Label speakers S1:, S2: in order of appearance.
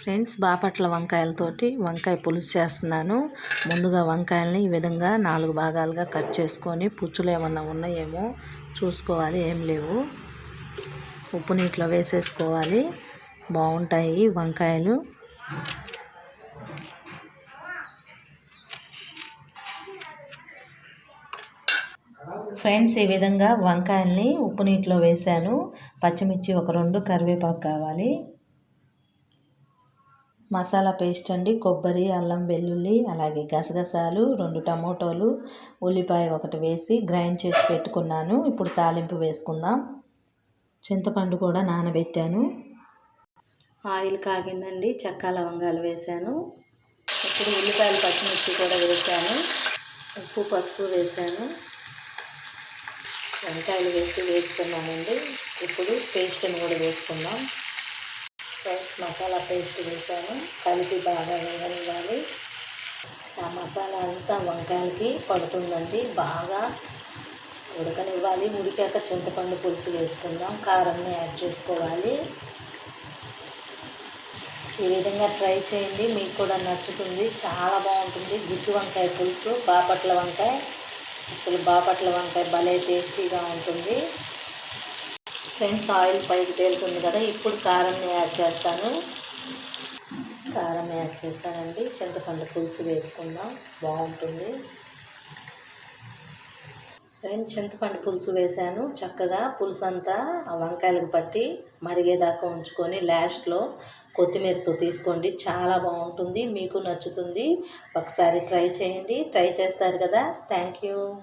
S1: Friends Bapatla వంకాయలతోటి వంకాయ పులుసు చేస్తున్నాను. ముందుగా వంకాయలని ఈ విధంగా నాలుగు భాగాలుగా కట్ చేసుకొని పుచ్చులు ఏమన్నా ఉన్నాయేమో చూసుకోవాలి ఏం లేవు. ఉప్పు నీటిలో వేసేసుకోవాలి. బాగుంటాయి వంకాయలు. ఫ్రెండ్స్ ఈ విధంగా వంకాయల్ని ఉప్పు నీటిలో వేశాను. పచ్చిమిర్చి ఒక రెండు కరివేపాకు కావాలి. మసాలా పేస్ట్ అండి కొబ్బరి అల్లం వెల్లుల్లి అలాగే గసగసాలు రెండు టమోటోలు ఉల్లిపాయ ఒకటి వేసి గ్రైండ్ చేసి పెట్టుకున్నాను. ఇప్పుడు తాలింపు వేసుకుందాం. చింతపండు కూడా నానబెట్టాను. ఆయిల్ కాగిందండి చెక్క లవంగాలు వేశాను ఇప్పుడు ఉల్లిపాయలు పచ్చిమిర్చి కూడా వేశాను ఉప్పు పసుపు వేశాను వంకాయలు వేసి వేసుకున్నామండి ఇప్పుడు పేస్ట్ని కూడా వేసుకుందాం. ఫ్రెండ్స్ మసాలా పేస్ట్ వేసాను. కలిపి బాగా వేగనివ్వాలి. ఆ మసాలా అంతా వంకాయలకి పడుతుందండి. బాగా ఉడకనివ్వాలి. ఉడికాక చింతపండు పులుసు వేసుకుందాం. కారంని యాడ్ చేసుకోవాలి. ఈ విధంగా ట్రై చేయండి. మీకు కూడా నచ్చుతుంది. చాలా బాగుంటుంది. గుజ్జు వంకాయ పులుసు బాపట్ల వంకాయ. అసలు బాపట్ల వంకాయ భలే టేస్టీగా ఉంటుంది. ఫ్రెండ్స్ ఆయిల్ పైకి తేలుతుంది కదా ఇప్పుడు కారం యాడ్ చేస్తాను. కారం యాడ్ చేస్తానండి చింతపండు పులుసు వేసుకుందాం. బాగుంటుంది. ఫ్రెండ్స్ చింతపండు పులుసు వేసాను చక్కగా పులుసు అంతా ఆ వంకాయలకు పట్టి మరిగేదాకా ఉంచుకొని లాస్ట్లో కొత్తిమీరతో తీసుకోండి. చాలా బాగుంటుంది. మీకు నచ్చుతుంది. ఒకసారి ట్రై చేయండి. ట్రై చేస్తారు కదా. Thank you.